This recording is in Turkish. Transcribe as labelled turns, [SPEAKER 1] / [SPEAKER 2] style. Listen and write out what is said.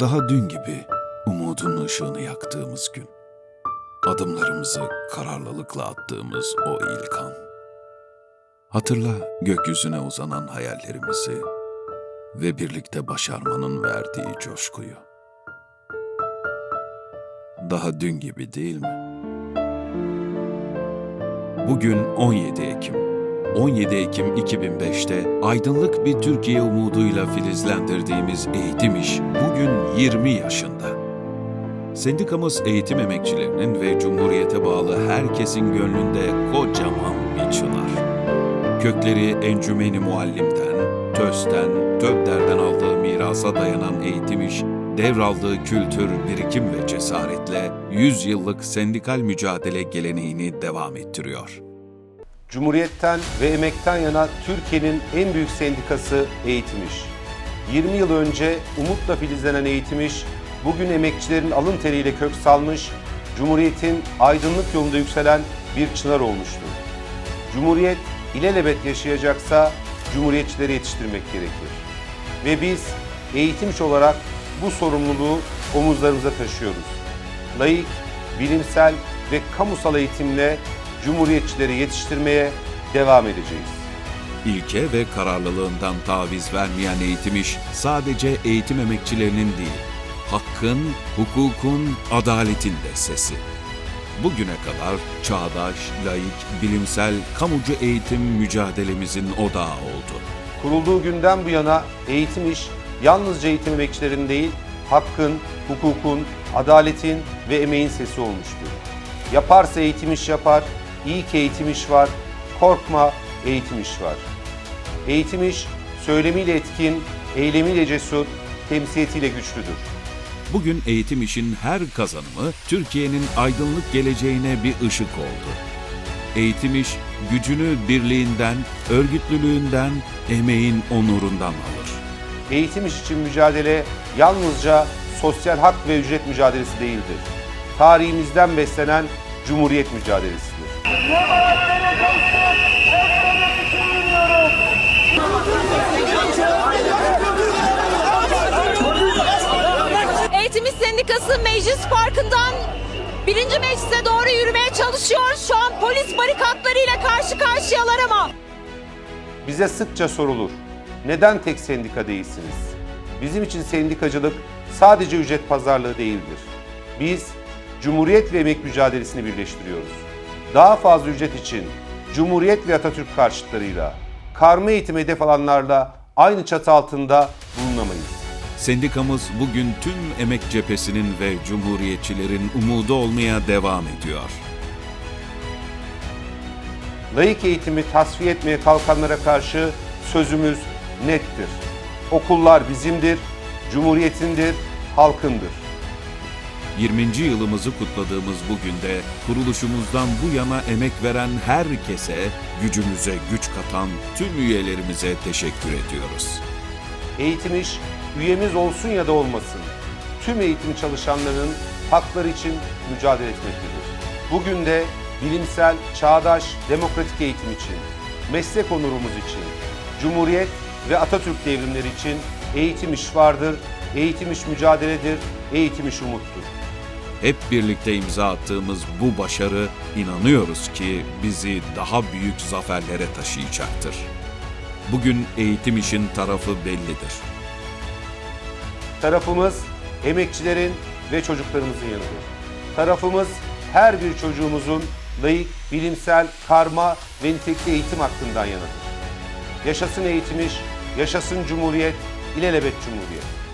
[SPEAKER 1] Daha dün gibi umudun ışığını yaktığımız gün. Adımlarımızı kararlılıkla attığımız o ilk an. Hatırla gökyüzüne uzanan hayallerimizi ve birlikte başarmanın verdiği coşkuyu. Daha dün gibi değil mi? Bugün 17 Ekim. 17 Ekim 2005'te aydınlık bir Türkiye umuduyla filizlendirdiğimiz Eğitim İş bugün 20 yaşında. Sendikamız eğitim emekçilerinin ve Cumhuriyete bağlı herkesin gönlünde kocaman bir çınar. Kökleri Encümeni Muallim'den, TÖS'ten, TÖBDER'den aldığı mirasa dayanan eğitim iş, devraldığı kültür, birikim ve cesaretle 100 yıllık sendikal mücadele geleneğini devam ettiriyor.
[SPEAKER 2] Cumhuriyetten ve emekten yana Türkiye'nin en büyük sendikası Eğitim İş. 20 yıl önce umutla filizlenen Eğitim İş, bugün emekçilerin alın teriyle kök salmış, Cumhuriyet'in aydınlık yolunda yükselen bir çınar olmuştur. Cumhuriyet ilelebet yaşayacaksa Cumhuriyetçileri yetiştirmek gerekir. Ve biz eğitim iş olarak bu sorumluluğu omuzlarımıza taşıyoruz. Layık, bilimsel ve kamusal eğitimle Cumhuriyetçileri yetiştirmeye devam edeceğiz.
[SPEAKER 1] İlke ve kararlılığından taviz vermeyen eğitim iş sadece eğitim emekçilerinin değil, hakkın, hukukun, adaletin de sesi. Bugüne kadar çağdaş, layık, bilimsel, kamucu eğitim mücadelemizin odağı oldu.
[SPEAKER 2] Kurulduğu günden bu yana eğitim iş yalnızca eğitim emekçilerin değil, hakkın, hukukun, adaletin ve emeğin sesi olmuştur. Yaparsa eğitim iş yapar, iyi ki eğitim iş var, korkma eğitim iş var. Eğitim iş söylemiyle etkin, eylemiyle cesur, temsiliyetiyle güçlüdür.
[SPEAKER 1] Bugün eğitim işin her kazanımı Türkiye'nin aydınlık geleceğine bir ışık oldu. Eğitim iş gücünü birliğinden, örgütlülüğünden, emeğin onurundan alır.
[SPEAKER 2] Eğitim iş için mücadele yalnızca sosyal hak ve ücret mücadelesi değildir. Tarihimizden beslenen Cumhuriyet mücadelesidir.
[SPEAKER 3] Eğitim İş Sendikası Meclis Parkı'ndan birinci meclise doğru yürümeye çalışıyor. Şu an polis barikatlarıyla karşı karşıyalar ama.
[SPEAKER 2] Bize sıkça sorulur. Neden tek sendika değilsiniz? Bizim için sendikacılık sadece ücret pazarlığı değildir. Biz Cumhuriyet ve emek mücadelesini birleştiriyoruz. Daha fazla ücret için Cumhuriyet ve Atatürk karşıtlarıyla, karma eğitim hedef alanlarla aynı çatı altında bulunamayız.
[SPEAKER 1] Sendikamız bugün tüm emek cephesinin ve cumhuriyetçilerin umudu olmaya devam ediyor.
[SPEAKER 2] Layık eğitimi tasfiye etmeye kalkanlara karşı sözümüz nettir. Okullar bizimdir, Cumhuriyetindir, halkındır.
[SPEAKER 1] 20. yılımızı kutladığımız bugün de kuruluşumuzdan bu yana emek veren herkese, gücümüze güç katan tüm üyelerimize teşekkür ediyoruz.
[SPEAKER 2] Eğitim iş üyemiz olsun ya da olmasın. Tüm eğitim çalışanlarının hakları için mücadele etmektedir. Bugün de bilimsel, çağdaş, demokratik eğitim için, meslek onurumuz için, Cumhuriyet ve Atatürk devrimleri için eğitim iş vardır, eğitim iş mücadeledir, eğitim iş umuttur.
[SPEAKER 1] Hep birlikte imza attığımız bu başarı inanıyoruz ki bizi daha büyük zaferlere taşıyacaktır. Bugün eğitim işin tarafı bellidir.
[SPEAKER 2] Tarafımız emekçilerin ve çocuklarımızın yanıdır. Tarafımız her bir çocuğumuzun layık, bilimsel, karma ve nitelikli eğitim hakkından yanadır. Yaşasın eğitim iş, yaşasın cumhuriyet, ilelebet cumhuriyet.